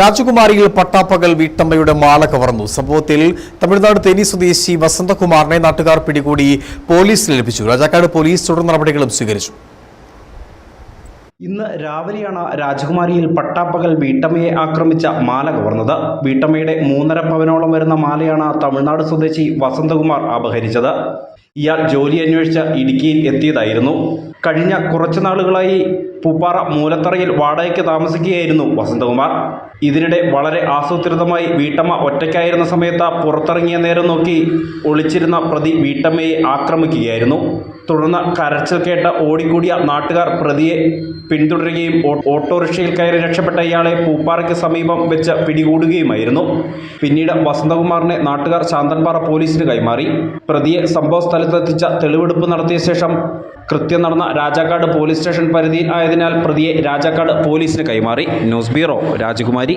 രാജകുമാരിയിൽ പട്ടാപ്പകൽ വീട്ടമ്മയുടെ മാല കവർന്നു. സംഭവത്തിൽ തമിഴ്നാട് തേനി സ്വദേശി വസന്തകുമാറിനെ നാട്ടുകാർ പിടികൂടി പോലീസിൽ ലഭിച്ചു രാജാക്കാട് പോലീസ് തുടർ നടപടികളും സ്വീകരിച്ചു. ഇന്ന് രാവിലെയാണ് രാജകുമാരിയിൽ പട്ടാപ്പകൽ വീട്ടമ്മയെ ആക്രമിച്ച മാല കവർന്നത്. വീട്ടമ്മയുടെ മൂന്നര പവനോളം വരുന്ന മാലയാണ് തമിഴ്നാട് സ്വദേശി വസന്തകുമാർ അപഹരിച്ചത്. ഇയാൾ ജോലി അന്വേഷിച്ച് ഇടുക്കിയിൽ എത്തിയതായിരുന്നു. കഴിഞ്ഞ കുറച്ചു നാളുകളായി പൂപ്പാറ മൂലത്തറയിൽ വാടകയ്ക്ക് താമസിക്കുകയായിരുന്നു വസന്തകുമാർ. ഇതിനിടെ വളരെ ആസൂത്രിതമായി വീട്ടമ്മ ഒറ്റയ്ക്കായിരുന്ന സമയത്ത് പുറത്തിറങ്ങിയ നേരം നോക്കി ഒളിച്ചിരുന്ന പ്രതി വീട്ടമ്മയെ ആക്രമിക്കുകയായിരുന്നു. തുടർന്ന് കരച്ചിൽ കേട്ട ഓടിക്കൂടിയ നാട്ടുകാർ പ്രതിയെ പിന്തുടരുകയും ഓട്ടോറിക്ഷയിൽ കയറി രക്ഷപ്പെട്ട ഇയാളെ പൂപ്പാറയ്ക്ക് സമീപം വെച്ച് പിടികൂടുകയുമായിരുന്നു. പിന്നീട് വസന്തകുമാറിനെ നാട്ടുകാർ ശാന്തൻപാറ പോലീസിന് കൈമാറി. പ്രതിയെ സംഭവ സ്ഥലത്തെത്തിച്ച തെളിവെടുപ്പ് നടത്തിയ ശേഷം കൃത്യം നടന്ന രാജാക്കാട് പോലീസ് സ്റ്റേഷൻ പരിധിയിൽ ആയതിനാൽ പ്രതിയെ രാജാക്കാട് പോലീസിന് കൈമാറി. ന്യൂസ് ബ്യൂറോ രാജകുമാരി.